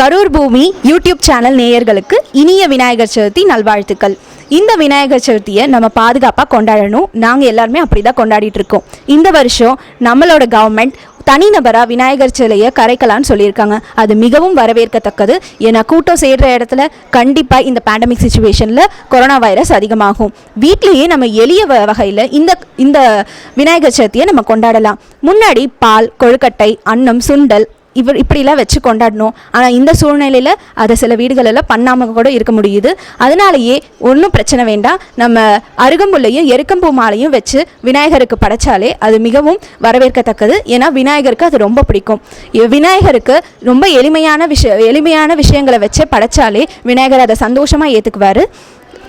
கரூர் பூமி YouTube channel நேயர்களுக்கு இனிய விநாயகர் சதுர்த்தி நல்வாழ்த்துக்கள். இந்த விநாயகர் சதுர்த்தியை நம்ம பாதுகாப்பாக கொண்டாடணும். நாங்கள் எல்லாருமே அப்படி தான் கொண்டாடிட்டு இருக்கோம். இந்த வருஷம் நம்மளோட கவர்மெண்ட் தனிநபராக விநாயகர் சிலையை கரைக்கலான்னு சொல்லியிருக்காங்க. அது மிகவும் வரவேற்கத்தக்கது. ஏன்னா கூட்டம் சேர்கிற இடத்துல கண்டிப்பாக இந்த பேண்டமிக் சுச்சுவேஷனில் கொரோனா வைரஸ் அதிகமாகும். வீட்லேயே நம்ம எளிய வ- வகையில் இந்த இந்த விநாயகர் சதுர்த்தியை நம்ம கொண்டாடலாம். முன்னாடி பால் கொழுக்கட்டை அன்னம் சுண்டல் இவர் இப்படிலாம் வச்சு கொண்டாடணும். ஆனால் இந்த சூழ்நிலையில் அதை சில வீடுகளெல்லாம் பண்ணாமல் கூட இருக்க முடியுது. அதனாலேயே ஒன்றும் பிரச்சனை வேண்டாம். நம்ம அருகம்புல்லையும் எருக்கம்பூ மாலையும் வச்சு விநாயகருக்கு படைச்சாலே அது மிகவும் வரவேற்கத்தக்கது. ஏன்னா விநாயகருக்கு அது ரொம்ப பிடிக்கும். விநாயகருக்கு ரொம்ப எளிமையான விஷய எளிமையான விஷயங்களை வச்சு படைச்சாலே விநாயகர் அதை சந்தோஷமாக ஏற்றுக்குவார்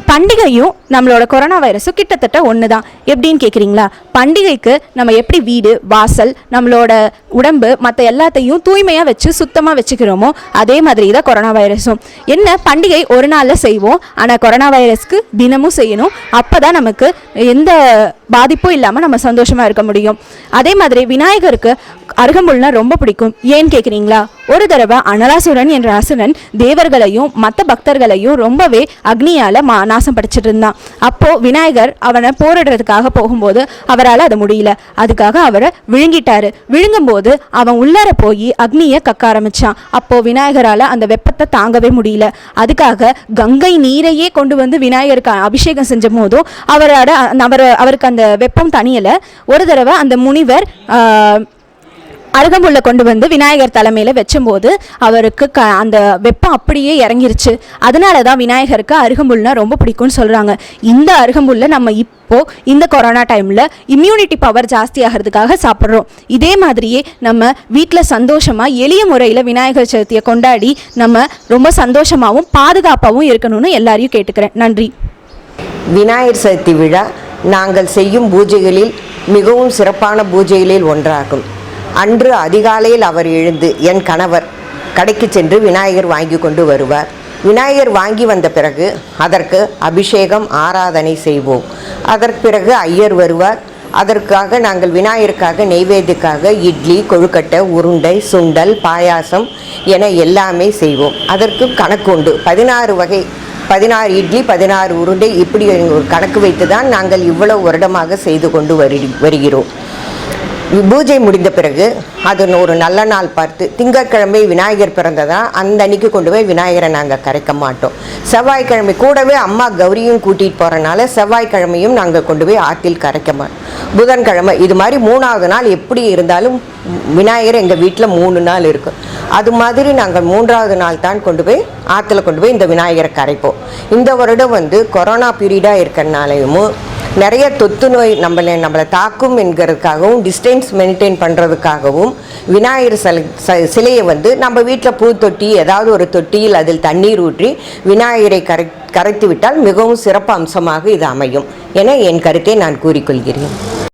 பண்டிகையும் நம்மளோட கொரோனா வைரஸும் கிட்டத்தட்ட ஒன்று தான் எப்படின்னு கேட்குறீங்களா பண்டிகைக்கு நம்ம எப்படி வீடு வாசல் நம்மளோட உடம்பு மற்ற எல்லாத்தையும் தூய்மையாக வச்சு சுத்தமாக வச்சுக்கிறோமோ அதே மாதிரி தான் கொரோனா வைரஸும் என்ன? பண்டிகை ஒரு நாளில் செய்வோம். ஆனால் கொரோனா வைரஸ்க்கு தினமும் செய்யணும். அப்போ தான் நமக்கு எந்த பாதிப்பும் இல்லாமல் நம்ம சந்தோஷமாக இருக்க முடியும். அதே மாதிரி விநாயகருக்கு அருகம்புல்னால் ரொம்ப பிடிக்கும். ஏன்னு கேட்குறீங்களா ஒரு தடவை அனலாசுரன் என்ற அசுரன் தேவர்களையும் மற்ற பக்தர்களையும் ரொம்பவே அக்னியால் மா நாசம் படிச்சுட்டு இருந்தான் அப்போது விநாயகர் அவனை போரிடுறதுக்காக போகும்போது அவரால் அது முடியல. அதுக்காக அவரை விழுங்கிட்டாரு. விழுங்கும்போது அவன் உள்ளார போய் அக்னியை கக்க ஆரம்பிச்சான். அப்போது விநாயகரால் அந்த வெப்பத்தை தாங்கவே முடியல. அதுக்காக கங்கை நீரையே கொண்டு வந்து விநாயகருக்கு அபிஷேகம் செஞ்ச போதும் அவரோட அவர் அவருக்கு அந்த வெப்பம் தணியலை. ஒரு தடவை அந்த முனிவர் ஆஹ், அருகம்புள்ள கொண்டு வந்து விநாயகர் தலைமையில் வச்சும்போது அவருக்கு க அந்த வெப்பம் அப்படியே இறங்கிருச்சு. அதனால தான் விநாயகருக்கு அருகம்புல்னா ரொம்ப பிடிக்கும்னு சொல்கிறாங்க இந்த அருகம்புள்ள நம்ம இப்போ இந்த கொரோனா டைமில் இம்யூனிட்டி பவர் ஜாஸ்தி ஆகிறதுக்காக சாப்பிட்றோம். இதே மாதிரியே நம்ம வீட்டில் சந்தோஷமாக எளிய முறையில் விநாயகர் சதுர்த்தியை கொண்டாடி நம்ம ரொம்ப சந்தோஷமாகவும் பாதுகாப்பாகவும் இருக்கணும்னு எல்லாரையும் கேட்டுக்கிறேன். நன்றி. விநாயகர் சதுர்த்தி விழா நாங்கள் செய்யும் பூஜைகளில் மிகவும் சிறப்பான பூஜைகளில் ஒன்றாகும். அன்று அதிகாலையில் அவர் எழுந்து என் கணவர் கடைக்கு சென்று விநாயகர் வாங்கி கொண்டு வருவார். விநாயகர் வாங்கி வந்த பிறகு அதற்கு அபிஷேகம் ஆராதனை செய்வோம். அதற்கு பிறகு ஐயர் வருவார். அதற்காக நாங்கள் விநாயகருக்காக நெய்வேதிக்காக இட்லி கொழுக்கட்டை உருண்டை சுண்டல் பாயாசம் என எல்லாமே செய்வோம். அதற்கு கணக்கு உண்டு. பதினாறு வகை பதினாறு இட்லி பதினாறு உருண்டை இப்படி ஒரு கணக்கு வைத்து தான் நாங்கள் இவ்வளவு வருடமாக செய்து கொண்டு வருகிறோம். பூஜை முடிந்த பிறகு அது ஒரு நல்ல நாள் பார்த்து திங்கட்கிழமை விநாயகர் பிறந்ததா? அந்த அன்னைக்கு கொண்டு போய் விநாயகரை நாங்கள் கரைக்க மாட்டோம். செவ்வாய்க்கிழமை கூடவே அம்மா கௌரியும் கூட்டிகிட்டு போகிறனால செவ்வாய்க்கிழமையும் நாங்கள் கொண்டு போய் ஆற்றில் கரைக்க மாட்டோம். புதன்கிழமை இது மாதிரி மூணாவது நாள் எப்படி இருந்தாலும் விநாயகர் எங்கள் வீட்டில் மூணு நாள் இருக்கும். அது மாதிரி நாங்கள் மூன்றாவது நாள் தான் கொண்டு போய் ஆற்றுல கொண்டு போய் இந்த விநாயகரை கரைப்போம். இந்த வருடம் வந்து கொரோனா பீரியடாக இருக்கிறனாலையும் நிறைய தொத்து நோய் நம்மளை நம்மளை தாக்கும் என்கிறதுக்காகவும் டிஸ்டன்ஸ் மெயின்டைன் பண்ணுறதுக்காகவும் விநாயகர் சிலை ச- சிலையை வந்து நம்ம வீட்டில் பூ தொட்டி ஏதாவது ஒரு தொட்டியில் அதில் தண்ணீர் ஊற்றி விநாயகரை கரை கரைத்து விட்டால் மிகவும் சிறப்பு அம்சமாக இது அமையும். என என் கருத்தை நான் கூறிக்கொள்கிறேன்.